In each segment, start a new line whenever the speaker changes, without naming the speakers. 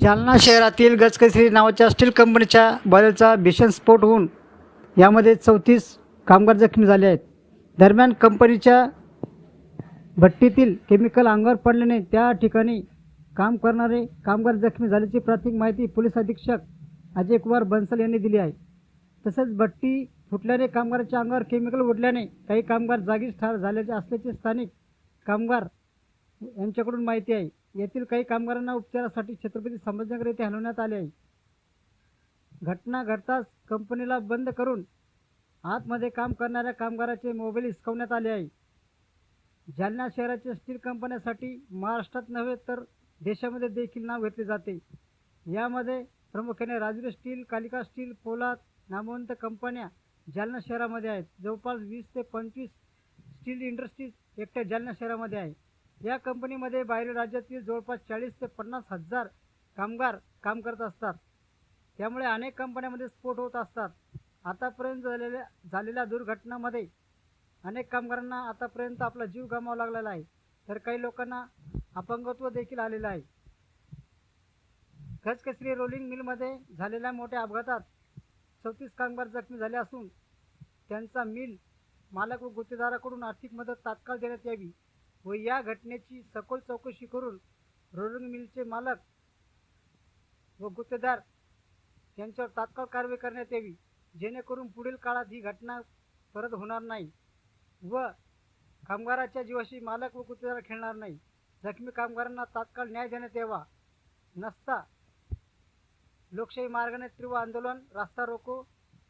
जालना शहरातील गजकसरी नावाच्या स्टील कंपनीच्या बॉयलरचा भीषण स्फोट होऊन यामध्ये चौतीस कामगार जखमी झाले आहेत. दरम्यान कंपनीच्या भट्टीतील केमिकल अंगावर पडल्याने त्या ठिकाणी काम करणारे कामगार जखमी झाल्याची प्राथमिक माहिती पोलीस अधीक्षक अजय कुमार बन्सल यांनी दिली आहे. तसेच भट्टी फुटल्याने कामगाराच्या अंगावर केमिकल उडल्याने काही कामगार जागीच ठार झाल्याचे असल्याचे स्थानिक कामगार यांच्याकडून माहिती आहे. येथील काही कामगारांना उपचारासाठी छत्रपती संभाजीनगर येथे हलवण्यात आले आहे. घटना घडताच कंपनीला बंद करून आतमध्ये काम करणाऱ्या कामगाराचे मोबाईल हिसकवण्यात आले आहे. जालना शहराच्या स्टील कंपन्यासाठी महाराष्ट्रात नव्हे तर देशामध्ये देखील नाव घेतले जाते. यामध्ये प्रामुख्याने राजूर स्टील कालिका स्टील पोलाद नामवंत कंपन्या जालना शहरामध्ये आहेत. जवळपास वीस ते पंचवीस स्टील इंडस्ट्रीज एकट्या जालना शहरामध्ये आहे या कंपनीमध्ये बाहेर राज्यातील जवळपास चाळीस ते पन्नास हजार कामगार काम करत असतात. त्यामुळे अनेक कंपन्यामध्ये स्फोट होत असतात. आतापर्यंत झालेल्या झालेल्या दुर्घटनामध्ये अनेक कामगारांना आतापर्यंत आपला जीव गमावा लागलेला आहे. तर काही लोकांना अपंगत्व देखील आलेलं आहे. खचकचरी रोलिंग मिलमध्ये झालेल्या मोठ्या अपघातात चौतीस कामगार जखमी झाले असून त्यांचा मिल मालक व गुत्तेदाराकडून आर्थिक मदत तात्काळ देण्यात यावी. व या घटनेची सखोल चौकशी करून रोलिंग मिलचे मालक व गुत्तेदार यांच्यावर तात्काळ कारवाई करण्यात यावी जेणेकरून पुढील काळात ही घटना परत होणार नाही व कामगाराच्या जीवाशी मालक व गुत्तेदार खेळणार नाही. जखमी कामगारांना तात्काळ न्याय देण्यात यावा. नसता लोकशाही मार्गाने तीव्र आंदोलन रास्ता रोको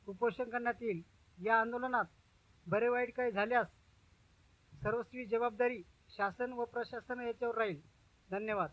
उपोषण करण्यात येईल. या आंदोलनात बरे वाईट काही झाल्यास सर्वस्वी जबाबदारी शासन व प्रशासन याच्यावर राहील. धन्यवाद.